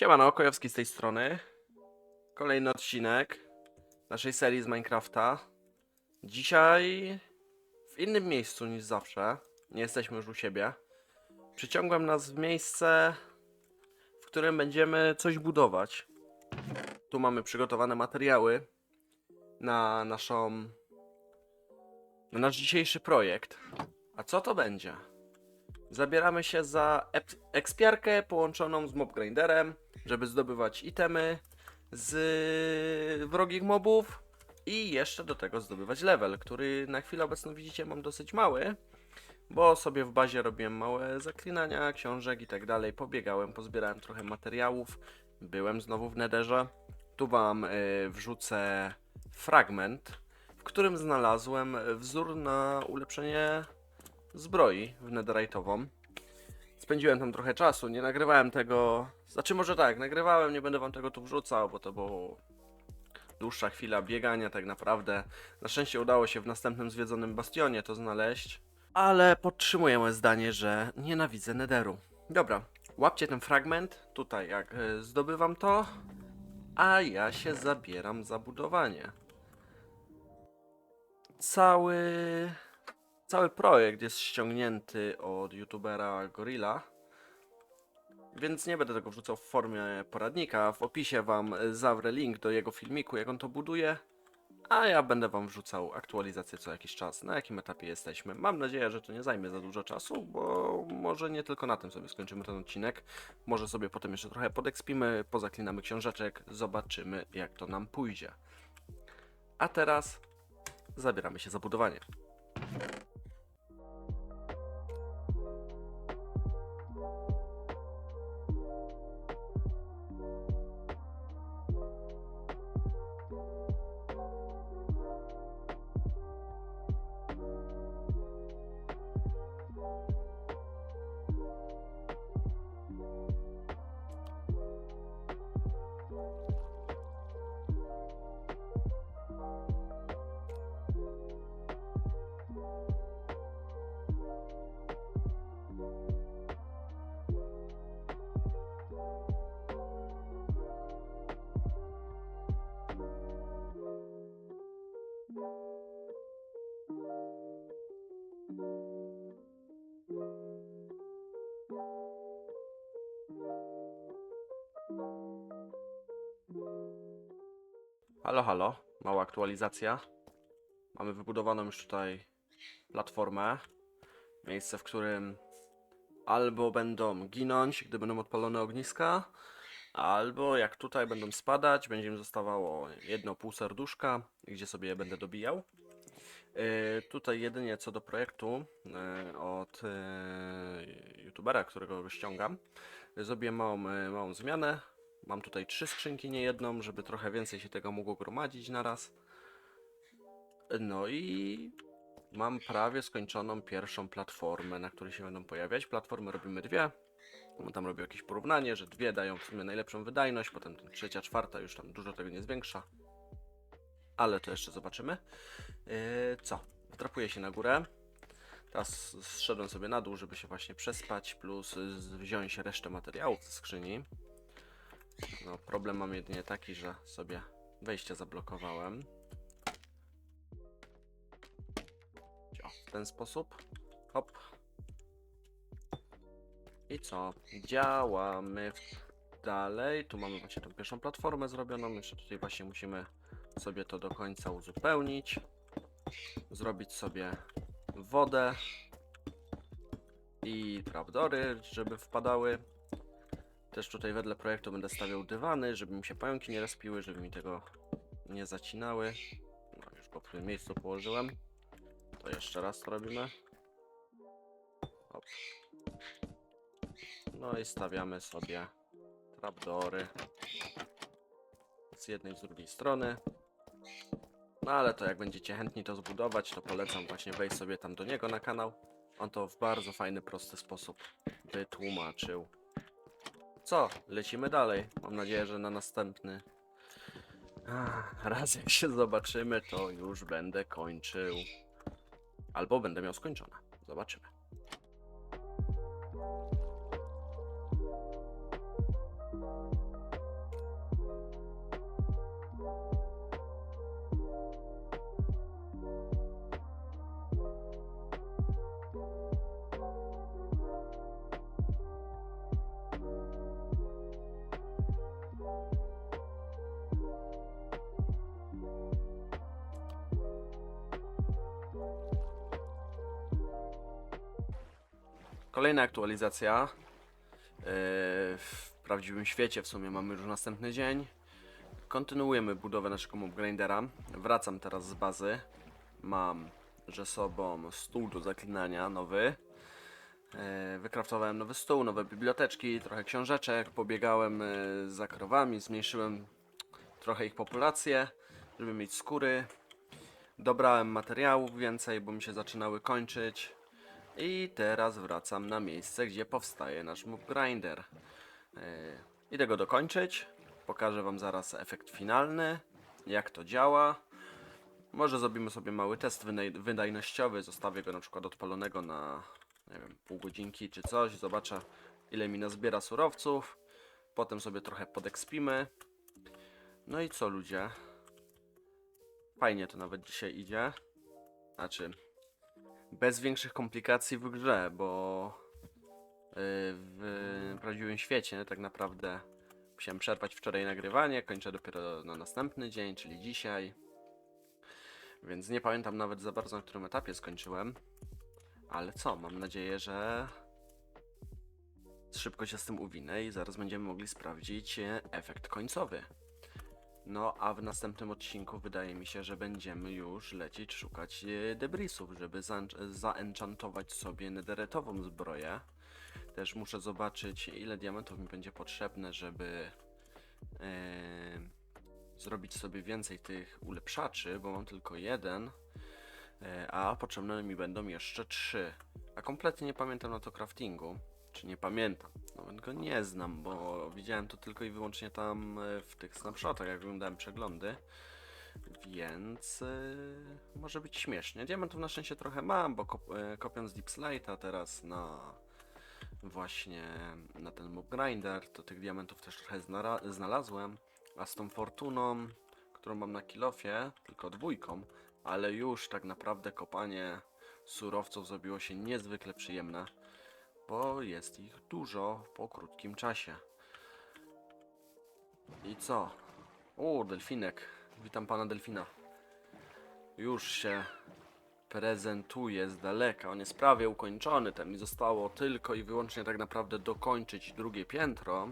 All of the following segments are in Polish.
Siemano, Kojowski z tej strony. Kolejny odcinek naszej serii z Minecrafta. Dzisiaj w innym miejscu niż zawsze. Nie jesteśmy już u siebie. Przyciągłem nas w miejsce, w którym będziemy coś budować. Tu mamy przygotowane materiały na naszą. na nasz dzisiejszy projekt. A co to będzie? Zabieramy się za ekspiarkę połączoną z mob grinderem, żeby zdobywać itemy z wrogich mobów i jeszcze do tego zdobywać level, który na chwilę obecną widzicie mam dosyć mały, bo sobie w bazie robiłem małe zaklinania, książek i tak dalej, pobiegałem, pozbierałem trochę materiałów, byłem znowu w nederze. Tu wam y, wrzucę fragment, w którym znalazłem wzór na ulepszenie zbroi w netherite'ową. Spędziłem tam trochę czasu, nie nagrywałem tego. Znaczy, może tak, nagrywałem, nie będę wam tego tu wrzucał, bo to było dłuższa chwila biegania, tak naprawdę. Na szczęście udało się w następnym zwiedzonym bastionie to znaleźć, ale podtrzymuję moje zdanie, że nienawidzę netheru. Dobra, łapcie ten fragment, tutaj jak y, zdobywam to, a ja się zabieram za budowanie. Cały Cały projekt jest ściągnięty od youtubera Gorilla, więc nie będę tego wrzucał w formie poradnika. W opisie wam zawrę link do jego filmiku, jak on to buduje, a ja będę wam wrzucał aktualizację co jakiś czas, na jakim etapie jesteśmy. Mam nadzieję, że to nie zajmie za dużo czasu, bo może nie tylko na tym sobie skończymy ten odcinek. Może sobie potem jeszcze trochę podekspimy, pozaklinamy książeczek, zobaczymy jak to nam pójdzie. A teraz zabieramy się za budowanie. Halo, halo, mała aktualizacja. Mamy wybudowaną już tutaj platformę. Miejsce, w którym albo będą ginąć, gdy będą odpalone ogniska, albo jak tutaj będą spadać, będzie im zostawało jedno pół serduszka, gdzie sobie je będę dobijał. Yy, tutaj jedynie co do projektu yy, od yy, youtubera, którego ściągam, zrobiłem małą, yy, małą zmianę. Mam tutaj trzy skrzynki, nie jedną, żeby trochę więcej się tego mogło gromadzić na raz. No i mam prawie skończoną pierwszą platformę, na której się będą pojawiać. Platformy robimy dwie. Tam robię jakieś porównanie, że dwie dają w sumie najlepszą wydajność, potem trzecia, czwarta już tam dużo tego nie zwiększa. Ale to jeszcze zobaczymy. Yy, co? Wdrapuję się na górę. Teraz zszedłem sobie na dół, żeby się właśnie przespać, plus wziąć resztę materiałów ze skrzyni. No, problem mam jedynie taki, że sobie wejście zablokowałem. O, w ten sposób. Hop. I co? Działamy dalej. Tu mamy właśnie tą pierwszą platformę zrobioną. Jeszcze tutaj właśnie musimy sobie to do końca uzupełnić. Zrobić sobie wodę i trapdory, żeby wpadały. Też tutaj wedle projektu będę stawiał dywany, żeby mi się pająki nie rozpiły, żeby mi tego nie zacinały. No już go w tym miejscu położyłem. To jeszcze raz to robimy. Hop. No i stawiamy sobie trapdory z jednej i z drugiej strony. No ale to jak będziecie chętni to zbudować, to polecam właśnie wejść sobie tam do niego na kanał. On to w bardzo fajny, prosty sposób wytłumaczył. Co? Lecimy dalej. Mam nadzieję, że na następny raz jak się zobaczymy, to już będę kończył. Albo będę miał skończone. Zobaczymy. Kolejna aktualizacja. Yy, w prawdziwym świecie w sumie mamy już następny dzień. Kontynuujemy budowę naszego mob grindera. Wracam teraz z bazy. Mam ze sobą stół do zaklinania nowy. Yy, Wykraftowałem nowy stół, nowe biblioteczki, trochę książeczek. Pobiegałem yy, za krowami, zmniejszyłem trochę ich populację, żeby mieć skóry. Dobrałem materiałów więcej, bo mi się zaczynały kończyć. I teraz wracam na miejsce, gdzie powstaje nasz mob grinder. Yy, idę go dokończyć. Pokażę wam zaraz efekt finalny, jak to działa. Może zrobimy sobie mały test wydaj- wydajnościowy. Zostawię go na przykład odpalonego na nie wiem, pół godzinki czy coś. Zobaczę ile mi nazbiera surowców. Potem sobie trochę podekspimy. No i co ludzie? Fajnie to nawet dzisiaj idzie. Znaczy, bez większych komplikacji w grze, bo yy, w prawdziwym świecie tak naprawdę musiałem przerwać wczoraj nagrywanie, kończę dopiero na następny dzień, czyli dzisiaj. Więc nie pamiętam nawet za bardzo na którym etapie skończyłem. Ale co, mam nadzieję, że szybko się z tym uwinę i zaraz będziemy mogli sprawdzić e, efekt końcowy. No, a w następnym odcinku wydaje mi się, że będziemy już lecieć szukać e, debrisów, żeby zaen- zaenchantować sobie nederetową zbroję. Też muszę zobaczyć, ile diamentów mi będzie potrzebne, żeby e, zrobić sobie więcej tych ulepszaczy, bo mam tylko jeden, e, a potrzebne mi będą jeszcze trzy. A kompletnie nie pamiętam na to craftingu. Czy nie pamiętam? Nawet go nie znam, bo widziałem to tylko i wyłącznie tam e, w tych snapshotach, jak oglądałem przeglądy. Więc e, może być śmiesznie. Diamentów na szczęście trochę mam, bo kop, e, kopiąc Deep Slite'a teraz na właśnie na ten mob grinder, to tych diamentów też trochę znalazłem. A z tą fortuną, którą mam na kilofie, tylko dwójką, ale już tak naprawdę kopanie surowców zrobiło się niezwykle przyjemne, bo jest ich dużo po krótkim czasie. I co? O, delfinek. Witam pana delfina. Już się prezentuje z daleka. On jest prawie ukończony. Tam mi zostało tylko i wyłącznie tak naprawdę dokończyć drugie piętro.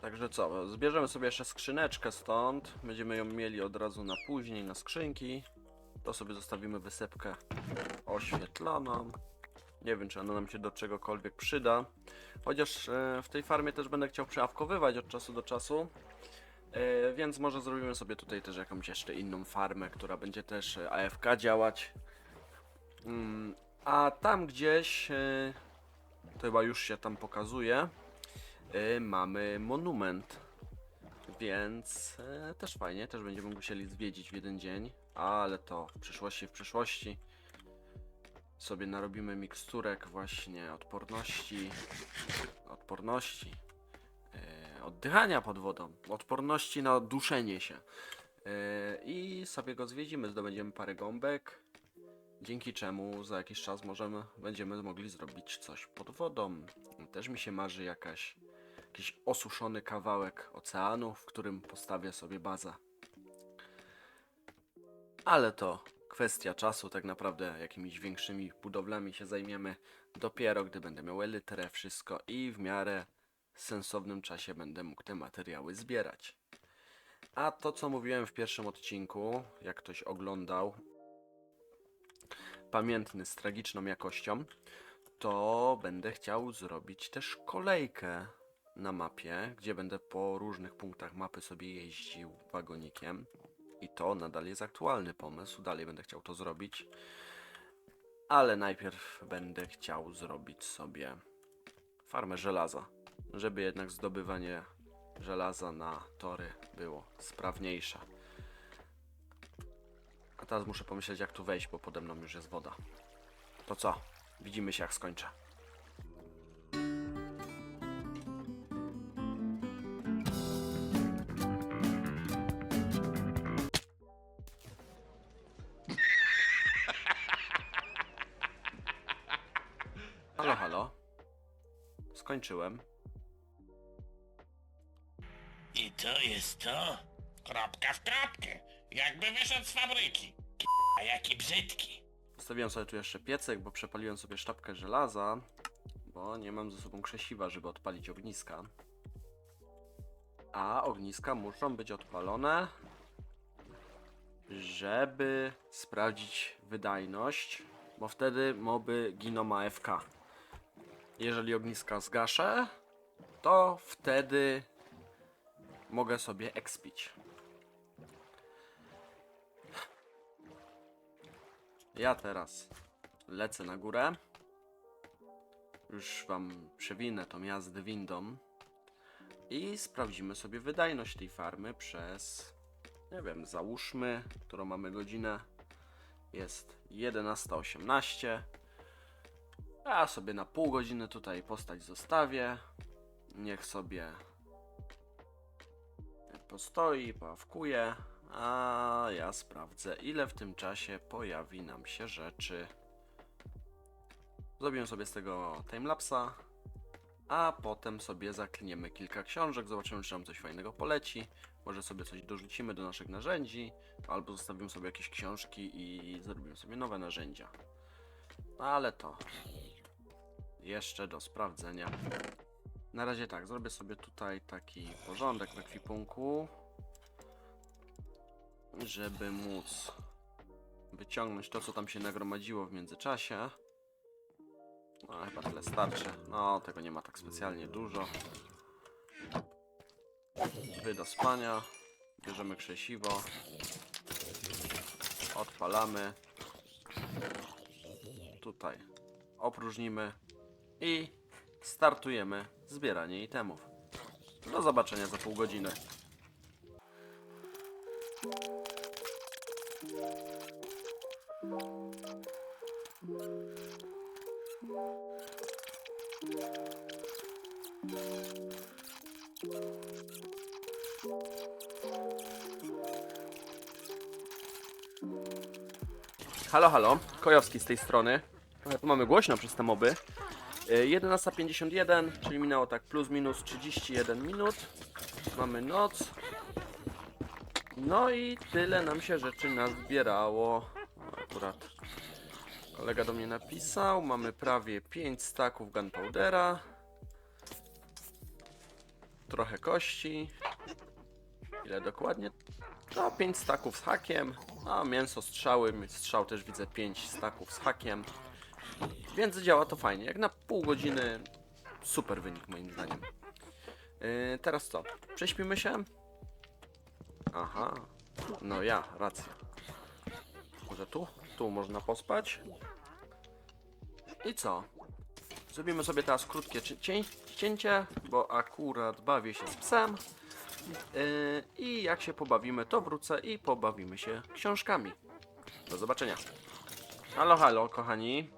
Także co, zbierzemy sobie jeszcze skrzyneczkę stąd. Będziemy ją mieli od razu na później, na skrzynki. To sobie zostawimy wysypkę oświetloną. Nie wiem, czy ona nam się do czegokolwiek przyda. Chociaż e, w tej farmie też będę chciał przeawkowywać od czasu do czasu. E, więc może zrobimy sobie tutaj też jakąś jeszcze inną farmę, która będzie też e, AFK działać. Mm, a tam gdzieś, to chyba już się tam pokazuje, mamy monument. Więc też fajnie, też będziemy musieli zwiedzić w jeden dzień, ale to w przyszłości, w przyszłości. Sobie narobimy miksturek właśnie odporności, odporności, e, oddychania pod wodą, odporności na duszenie się. E, I sobie go zwiedzimy, zdobędziemy parę gąbek, dzięki czemu za jakiś czas możemy, będziemy mogli zrobić coś pod wodą. Też mi się marzy jakaś, jakiś osuszony kawałek oceanu, w którym postawię sobie bazę. Ale to kwestia czasu, tak naprawdę jakimiś większymi budowlami się zajmiemy dopiero, gdy będę miał elytrę, wszystko i w miarę sensownym czasie będę mógł te materiały zbierać. A to, co mówiłem w pierwszym odcinku, jak ktoś oglądał, pamiętny z tragiczną jakością, to będę chciał zrobić też kolejkę na mapie, gdzie będę po różnych punktach mapy sobie jeździł wagonikiem. I to nadal jest aktualny pomysł, dalej będę chciał to zrobić. Ale najpierw będę chciał zrobić sobie farmę żelaza, żeby jednak zdobywanie żelaza na tory było sprawniejsze. A teraz muszę pomyśleć jak tu wejść, bo pode mną już jest woda. To co? Widzimy się jak skończę. Skończyłem. I to jest to? Kropka w kropkę. Jakby wyszedł z fabryki. A jaki brzydki. Zostawiłem sobie tu jeszcze piecek, bo przepaliłem sobie sztabkę żelaza. bo nie mam ze sobą krzesiwa, żeby odpalić ogniska. A ogniska muszą być odpalone, żeby sprawdzić wydajność, bo wtedy moby giną AFK. Jeżeli ogniska zgaszę, to wtedy mogę sobie expić. Ja teraz lecę na górę. Już wam przewinę tą jazdę windą. I sprawdzimy sobie wydajność tej farmy przez, nie wiem, załóżmy, którą mamy godzinę. Jest 11.18. Ja sobie na pół godziny tutaj postać zostawię. Niech sobie postoi, poawkuje, a ja sprawdzę, ile w tym czasie pojawi nam się rzeczy. Zrobimy sobie z tego timelapsa, a potem sobie zakliniemy kilka książek, zobaczymy, czy nam coś fajnego poleci. Może sobie coś dorzucimy do naszych narzędzi, albo zostawimy sobie jakieś książki i zrobimy sobie nowe narzędzia. Ale to jeszcze do sprawdzenia. Na razie tak, zrobię sobie tutaj taki porządek w ekwipunku, żeby móc wyciągnąć to, co tam się nagromadziło w międzyczasie. No, chyba tyle starczy. No, tego nie ma tak specjalnie dużo. Wy do spania. Bierzemy krzesiwo. Odpalamy. Tutaj opróżnimy i startujemy zbieranie itemów. Do zobaczenia za pół godziny. Halo, halo, Kojowski z tej strony. Trochę mamy głośno przez te moby. Y, 11.51, czyli minęło tak plus minus 31 minut. Mamy noc. No i tyle nam się rzeczy nazbierało. Akurat kolega do mnie napisał. Mamy prawie 5 staków gunpowdera. Trochę kości. Ile dokładnie? No 5 staków z hakiem. A mięso strzały, strzał też widzę 5 staków z hakiem. Więc działa to fajnie. Jak na pół godziny super wynik moim zdaniem. Yy, teraz co? Prześpimy się? Aha. No ja, racja. Może tu? Tu można pospać. I co? Zrobimy sobie teraz krótkie ci- cię cięcie, bo akurat bawię się z psem. Yy, I jak się pobawimy, to wrócę i pobawimy się książkami. Do zobaczenia. Halo, halo, kochani.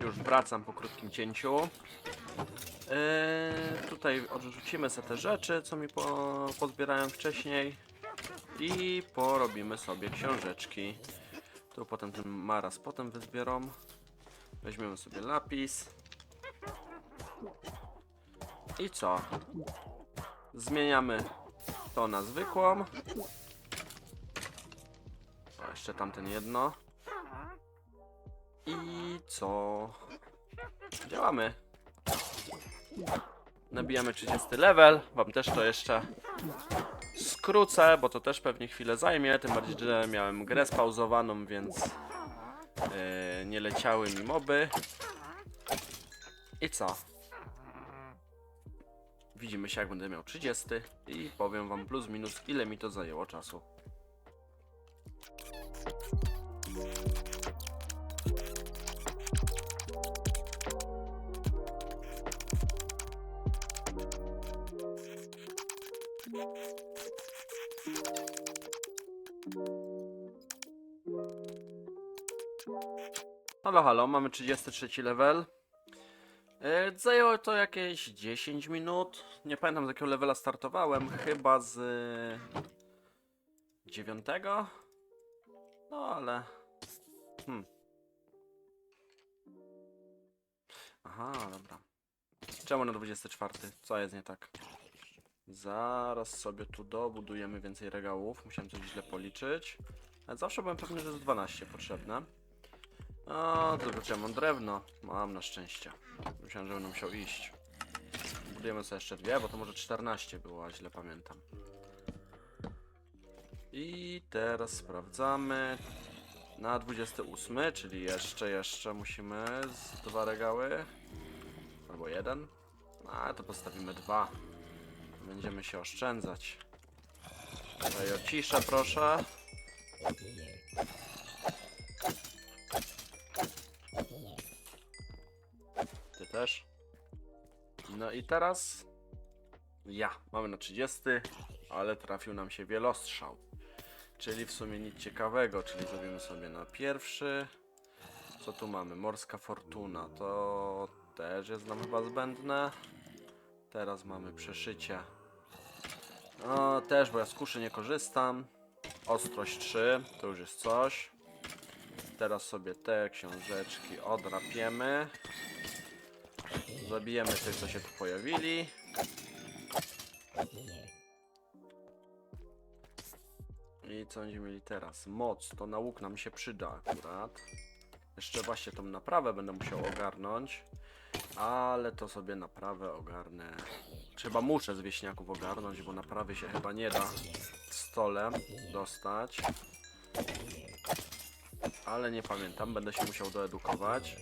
Już wracam po krótkim cięciu. Yy, tutaj odrzucimy sobie te rzeczy, co mi po, pozbierałem wcześniej. I porobimy sobie książeczki. Tu potem ten maraz potem wyzbieram. Weźmiemy sobie lapis. I co? Zmieniamy to na zwykłą. O, jeszcze tamten jedno. I co? Działamy. Nabijamy 30 level. Wam też to jeszcze skrócę, bo to też pewnie chwilę zajmie. Tym bardziej, że miałem grę spauzowaną, więc yy, nie leciały mi moby. I co? Widzimy się jak będę miał 30 i powiem wam plus minus ile mi to zajęło czasu. Halo, halo, mamy 33 level. E, Zajęło to jakieś 10 minut. Nie pamiętam z jakiego levela startowałem. Chyba z 9. No ale. Hmm. Aha, dobra. Czemu na 24? Co jest nie tak? Zaraz sobie tu dobudujemy więcej regałów. Musiałem coś źle policzyć. Ale zawsze byłem pewny, że jest 12 potrzebne. O, zobaczcie, mam drewno. Mam na szczęście. Myślałem, że będę musiał iść. Budujemy sobie jeszcze dwie, bo to może 14 było, a źle pamiętam. I teraz sprawdzamy. Na 28, czyli jeszcze, jeszcze musimy z dwa regały. Albo jeden. A, to postawimy dwa. Będziemy się oszczędzać. Tutaj o ciszę, proszę. Teraz ja. Mamy na 30, ale trafił nam się wielostrzał. Czyli w sumie nic ciekawego, czyli zrobimy sobie na pierwszy. Co tu mamy? Morska Fortuna. To też jest nam chyba zbędne. Teraz mamy przeszycie. O, też, bo ja z kuszy nie korzystam. Ostrość 3, to już jest coś. Teraz sobie te książeczki odrapiemy. Zabijemy tych, co się tu pojawili. I co będziemy mieli teraz? Moc, to na łuk nam się przyda akurat. Jeszcze właśnie tą naprawę będę musiał ogarnąć. Ale to sobie naprawę ogarnę. Trzeba muszę z wieśniaków ogarnąć, bo naprawy się chyba nie da stole dostać. Ale nie pamiętam, będę się musiał doedukować.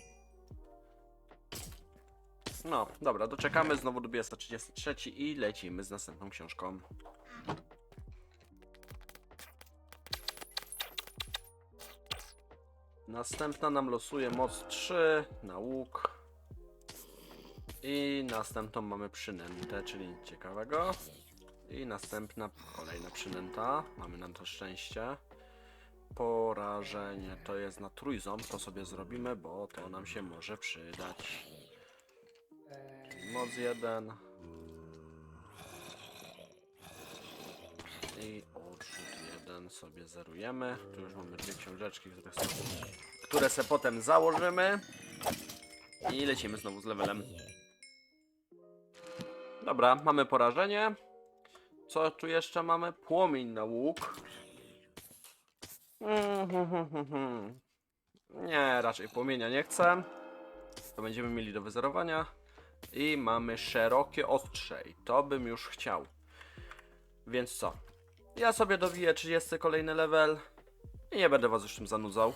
No, dobra, doczekamy, znowu dobiję 133 i lecimy z następną książką. Następna nam losuje moc 3 na łuk. I następną mamy przynętę, czyli nic ciekawego. I następna, kolejna przynęta. Mamy na to szczęście. Porażenie to jest na trójząb, to sobie zrobimy, bo to nam się może przydać. Moc 1. I odrzut 1 sobie zerujemy. Tu już mamy dwie książeczki, które, które se potem założymy. I lecimy znowu z levelem. Dobra, mamy porażenie. Co tu jeszcze mamy? Płomień na łuk. Nie, raczej płomienia nie chcę. To będziemy mieli do wyzerowania. I mamy szerokie ostrze. I to bym już chciał. Więc co? Ja sobie dobiję 30 kolejny level. I nie będę was już tym zanudzał.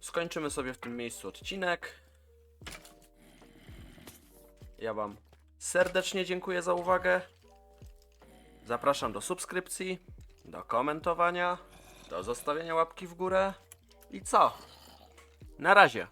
Skończymy sobie w tym miejscu odcinek. Ja wam serdecznie dziękuję za uwagę. Zapraszam do subskrypcji, do komentowania, do zostawienia łapki w górę. I co? Na razie.